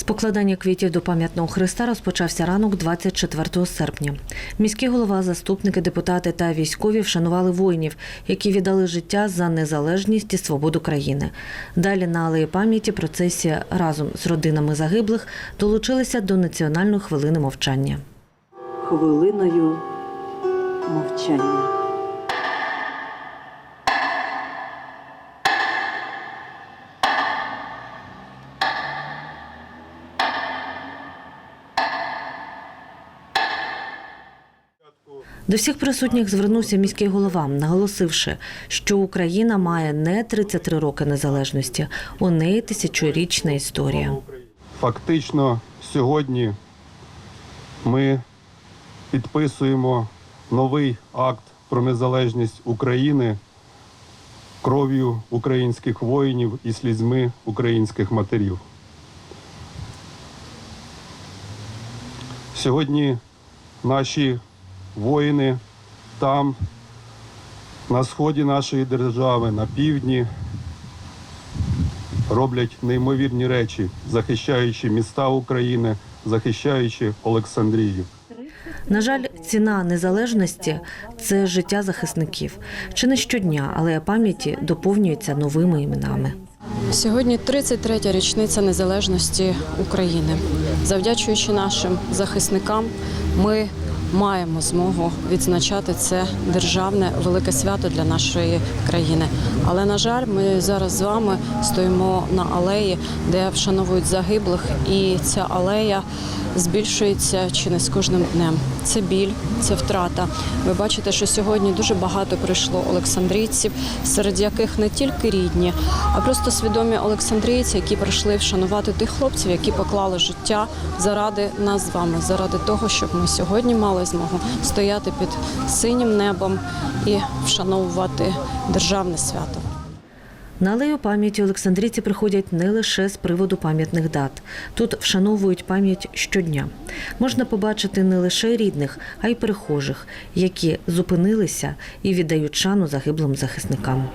З покладання квітів до пам'ятного хреста розпочався ранок 24 серпня. Міський голова, заступники, депутати та військові вшанували воїнів, які віддали життя за незалежність і свободу країни. Далі на алеї пам'яті процесія разом з родинами загиблих долучилися до національної хвилини мовчання. хвилиною мовчання. До всіх присутніх звернувся міський голова, наголосивши, що Україна має не 33 роки незалежності, у неї тисячорічна історія. Фактично сьогодні ми підписуємо новий акт про незалежність України кров'ю українських воїнів і слізьми українських матерів. Сьогодні наші воїни там, на сході нашої держави, на півдні, роблять неймовірні речі, захищаючи міста України, захищаючи Олександрію. На жаль, ціна незалежності це життя захисників. Чи не щодня, але пам'яті доповнюються новими іменами. Сьогодні 33-я річниця незалежності України. Завдячуючи нашим захисникам, ми маємо змогу відзначати це державне велике свято для нашої країни. Але на жаль, ми зараз з вами стоїмо на алеї, де вшановують загиблих, і ця алея збільшується чи не з кожним днем. Це біль, це втрата. Ви бачите, що сьогодні дуже багато прийшло олександрійців, серед яких не тільки рідні, а просто свідомі олександрійці, які прийшли вшанувати тих хлопців, які поклали життя заради нас з вами, заради того, щоб ми сьогодні мали змогу стояти під синім небом і вшановувати державне свято. На алею пам'яті Олександрійці приходять не лише з приводу пам'ятних дат. Тут вшановують пам'ять щодня. Можна побачити не лише рідних, а й перехожих, які зупинилися і віддають шану загиблим захисникам.